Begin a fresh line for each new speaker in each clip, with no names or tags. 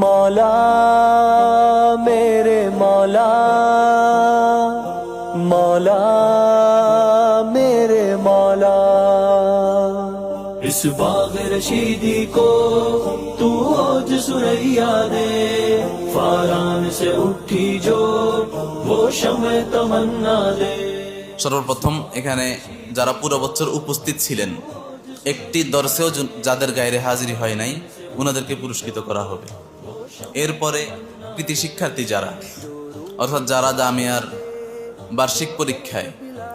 मौला मेरे मौला मौला मेरे मौला इस बाग रशीदी को तू आज सुरैया दे फारान से उठी जो वो शम तमन्ना दे
সর্বপ্রথম এখানে যারা পুরো বছর উপস্থিত ছিলেন একটি দর্শেও য- যাদের গায়ে হাজিরি হয় নাই ওনাদেরকে পুরস্কৃত করা হবে এরপরে কৃতি শিক্ষার্থী যারা, অর্থাৎ যারা জামিয়ার বার্ষিক পরীক্ষায়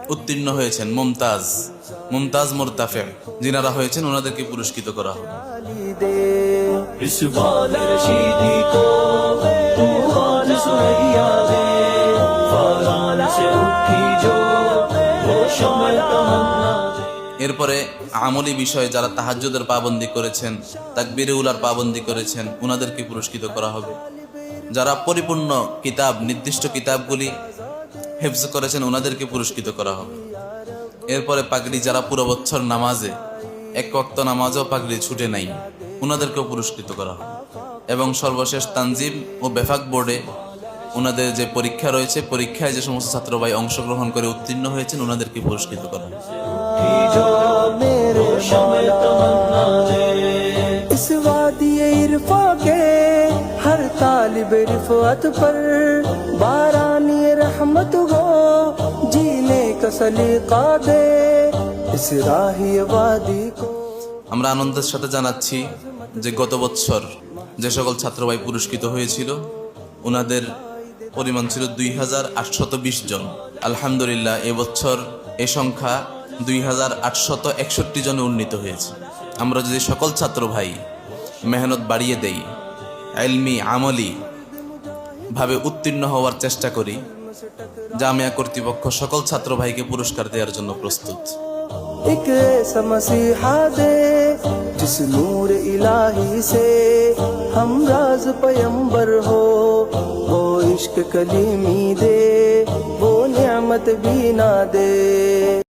উত্তীর্ণ হয়েছেন, মুমতাজ মুমতাজ মোরতাফে, যিনারা হয়েছেন, ওনাদেরকে পুরস্কৃত করা হবে।
दे
এরপরে আমলি বিষয়ে যারা তাহাজ্জুদের পাবন্দি করেছেন তাকবিরে উলার পাবন্দি করেছেন ওনাদেরকে পুরস্কৃত করা হবে। যারা পরিপূর্ণ কিতাব, নির্দিষ্ট কিতাবগুলি হেফজ করেছেন ওনাদেরকে পুরস্কৃত করা হবে। এরপরে পাগড়ি, যারা পুরো বছর নামাজে, এক ওয়াক্ত নামাজও পাগড়ি ছুটে নাই ওনাদেরকেও পুরস্কৃত করা হবে। এবং সর্বশেষ তানজিম ও বেফাক বোর্ডে ওনাদের যে পরীক্ষা রয়েছে, পরীক্ষায় যে সমস্ত ছাত্র অংশগ্রহণ করে উত্তীর্ণ হয়েছেন ওনাদেরকে পুরস্কৃত করা
मेरे शम तमन्ना दे इस वादी इरफा के हर तालिब रिफत पर बारानी रहमत हो जीने का सलीका दे इस राही वादी को
আমরা আনন্দের সাথে জানাচ্ছি যে গত বছর যে সকল ছাত্র ভাই পুরস্কৃত হয়েছিল ওনাদের পরিমাণ ছিল দুই হাজার আটশত বিশ জন আলহামদুলিল্লাহ এবছর এ সংখ্যা দুই হাজার একষট্টি জনে উন্নীত হয়েছে। আমরা যদি সকল ছাত্র ভাই মেহনত বাড়িয়ে দেই, এলমি, আমলি ভাবে উত্তীর্ণ হওয়ার চেষ্টা করি, জামিয়া কর্তৃপক্ষ সকল ছাত্র ভাইকে পুরস্কার দেওয়ার জন্য প্রস্তুত।
ایک ایسا